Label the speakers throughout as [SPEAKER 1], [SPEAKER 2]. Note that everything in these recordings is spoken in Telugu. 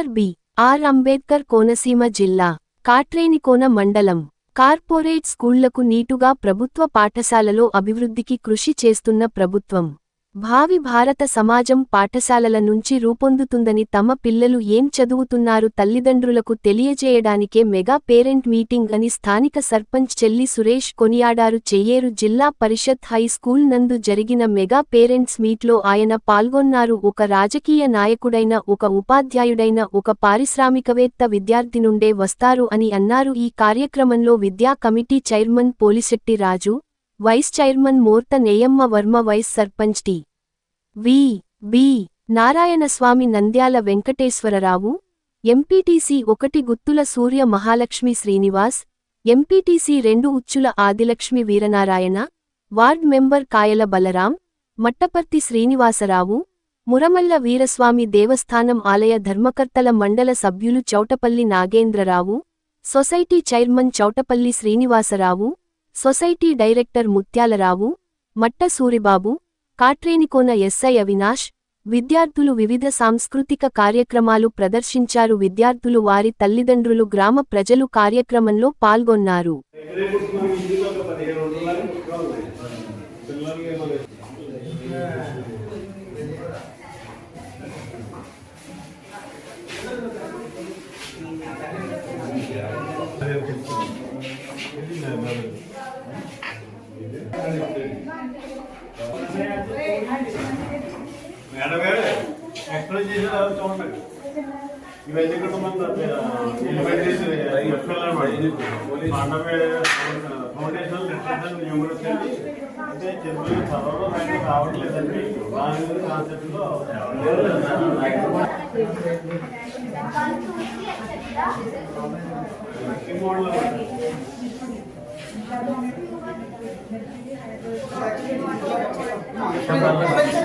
[SPEAKER 1] Doctor B. R. Ambedkar Konaseema జిల్లా కాట్రేనికోన మండలం కార్పొరేట్ స్కూళ్ళకు నీటుగా ప్రభుత్వ పాఠశాలలో అభివృద్ధికి కృషి చేస్తున్న ప్రభుత్వం. భావి భారత సమాజం పాఠశాలల నుంచి రూపొందుతుందని తమ పిల్లలు ఏం చదువుతున్నారు తల్లిదండ్రులకు తెలియజేయడానికే మెగా పేరెంట్ మీటింగ్ అని స్థానిక సర్పంచ్ చెల్లి సురేష్ కొనియాడారు. చెయ్యేరు జిల్లా పరిషత్ హై స్కూల్ నందు జరిగిన మెగా పేరెంట్స్ మీట్లో ఆయన పాల్గొన్నారు. ఒక రాజకీయ నాయకుడైన ఒక ఉపాధ్యాయుడైన ఒక పారిశ్రామికవేత్త విద్యార్థి నుండే వస్తారు అని అన్నారు. ఈ కార్యక్రమంలో విద్యా committee chairman Polisetti Raju vice chairman మూర్త నేయమ్మ Varma vice sarpanch T. V. B. Narayanaswamy Nandyala Venkateswararao MPTC ఒకటి గుత్తుల సూర్య మహాలక్ష్మి శ్రీనివాస్ ఎంపీటీసీ రెండు ఉచ్చుల ఆదిలక్ష్మి వీరనారాయణ వార్డ్ మెంబర్ కాయల బలరాం మట్టపర్తి శ్రీనివాసరావు మురమల్ల వీరస్వామి దేవస్థానం ఆలయ ధర్మకర్తల మండల సభ్యులు Chowtapalli Nagendrarao society chairman Chowtapalli Srinivasarao society director Mutyalarao Matta Suribabu Katrenikona SI Avinash విద్యార్థులు వివిధ సాంస్కృతిక కార్యక్రమాలు ప్రదర్శించారు. విద్యార్థులు వారి తల్లిదండ్రులు గ్రామ ప్రజలు కార్యక్రమంలో పాల్గొన్నారు.
[SPEAKER 2] మేడం గారు ఎక్స్ప్లెయిన్ చేసి చూడండి మండపే ఫౌండేషన్ లిటరేషన్ న్యూమరస్ అంటే చెప్పి చదవడం నాకు రావట్లేదండి. దాని గురించి కాన్సెప్ట్లో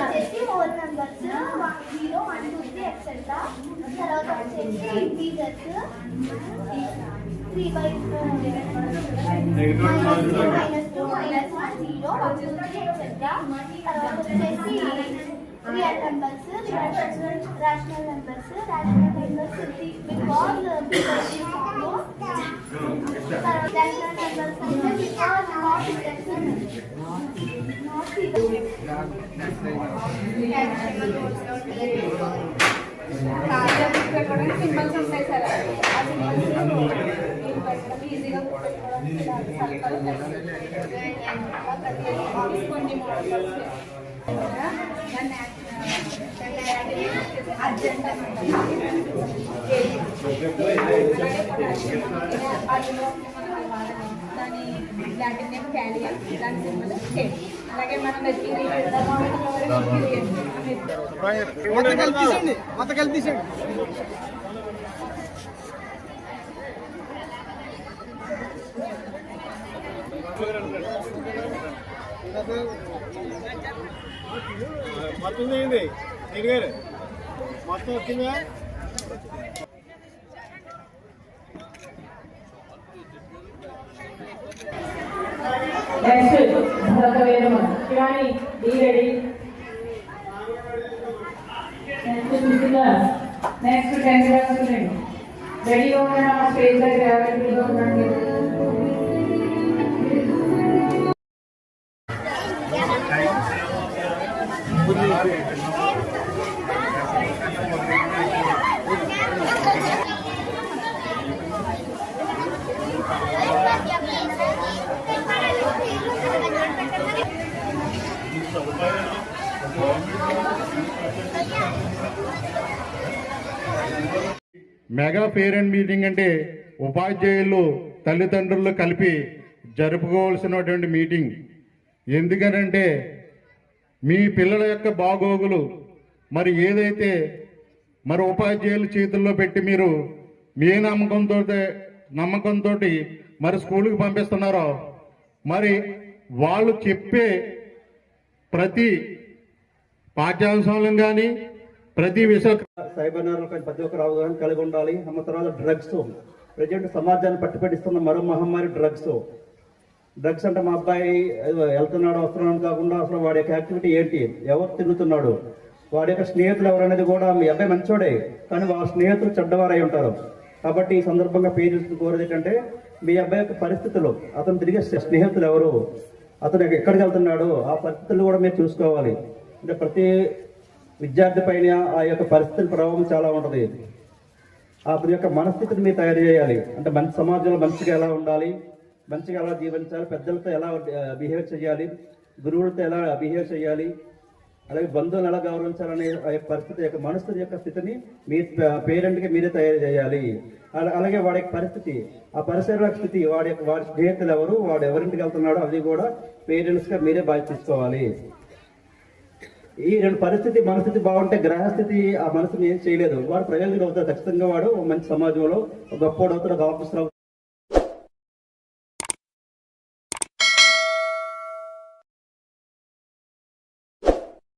[SPEAKER 3] వచ్చేసి numbers zero one two three etcetera తర్వాత వచ్చేసి integers three by minus two minus one zero one two three etcetera తర్వాత వచ్చేసి real numbers rational numbers rational numbers because because తర్వాత రేషనల్ నెంబర్స్ అంటే బికాస్ నాట్ నాట్
[SPEAKER 4] సింబల్స్ ఉంటాయి సార్ ఆ దాని లాటిన్ నేమ్ క్యాలియా దాని సింబల్ స్టేట్ అలాగే మనం
[SPEAKER 5] మొత్తం కలిపేసండి మొత్తం కలిపేసండి
[SPEAKER 2] మొత్తం చేయండి నేను గారు మొత్తం వచ్చిందా?
[SPEAKER 6] నెక్స్ట్ భరతవేదము శివాని డి రెడీ నెక్స్ట్ చూస్తున్నా నెక్స్ట్ టెన్త్ క్లాస్ స్టూడెంట్ రెడీగా స్టేజ్ దగ్గర
[SPEAKER 7] మెగా పేరెంట్ మీటింగ్ అంటే ఉపాధ్యాయులు తల్లిదండ్రులు కలిపి జరుపుకోవాల్సినటువంటి మీటింగ్. ఎందుకనంటే మీ పిల్లల యొక్క బాగోగులు మరి ఏదైతే మరి ఉపాధ్యాయుల చేతుల్లో పెట్టి మీరు మీ నమ్మకంతో నమ్మకంతో మరి స్కూల్కి పంపిస్తున్నారో మరి వాళ్ళు చెప్పే ప్రతి పాఠ్యాంశాలను కానీ ప్రతి విషయ
[SPEAKER 8] సైబర్ నేరాలపై ప్రతి ఒక్కరు అవగాహన కలిగి ఉండాలి. అమ్మ తర్వాత డ్రగ్స్. ప్రజెంట్ సమాజాన్ని పట్టుపెట్టిస్తున్న మరో మహమ్మారి డ్రగ్స్. డ్రగ్స్ అంటే మా అబ్బాయి వెళ్తున్నాడు వస్తున్నాడు కాకుండా అసలు వాడి యొక్క యాక్టివిటీ ఏంటి? ఎవరు తిరుగుతున్నాడు? వాడి యొక్క స్నేహితులు ఎవరనేది కూడా మీ అబ్బాయి మంచోడే కానీ వాళ్ళ స్నేహితులు చెడ్డవారై ఉంటారు. కాబట్టి ఈ సందర్భంగా పేరెంట్స్ కోరేది ఏంటంటే మీ అబ్బాయి యొక్క పరిస్థితులు అతను తిరిగే స్నేహితులు ఎవరు? అతను ఎక్కడికి వెళ్తున్నాడు? ఆ పరిస్థితులు కూడా మీరు చూసుకోవాలి. అంటే ప్రతి విద్యార్థి పైన ఆ యొక్క పరిస్థితుల ప్రభావం చాలా ఉంటుంది. అతని యొక్క మనస్థితిని మీరు తయారు చేయాలి. అంటే మంచి సమాజంలో మంచిగా ఎలా ఉండాలి మంచిగా ఎలా జీవించాలి పెద్దలతో ఎలా బిహేవ్ చేయాలి గురువులతో ఎలా బిహేవ్ చేయాలి అలాగే బంధువులను ఎలా గౌరవించాలనే ఆ యొక్క పరిస్థితి యొక్క మనస్థితి యొక్క స్థితిని మీ పేరెంట్కి మీరే తయారు చేయాలి. అలా- అలాగే వాడి యొక్క పరిస్థితి ఆ పరిసర స్థితి వాడి యొక్క వాడి స్నేహితులు ఎవరు వాడు ఎవరింటికి వెళ్తున్నాడో అది కూడా పేరెంట్స్గా మీరే బాధ్యత తీసుకోవాలి. ఈ రెండు పరిస్థితి మనస్థితి బాగుంటే గ్రహస్థితి ఆ మనసుని ఏం చేయలేదు. వాడు ప్రయోజనం అవుతాడు. ఖచ్చితంగా వాడు మంచి సమాజంలో ఒక గొప్పవాడు అవుతాడు ఆఫీసర్ అవుతాడు.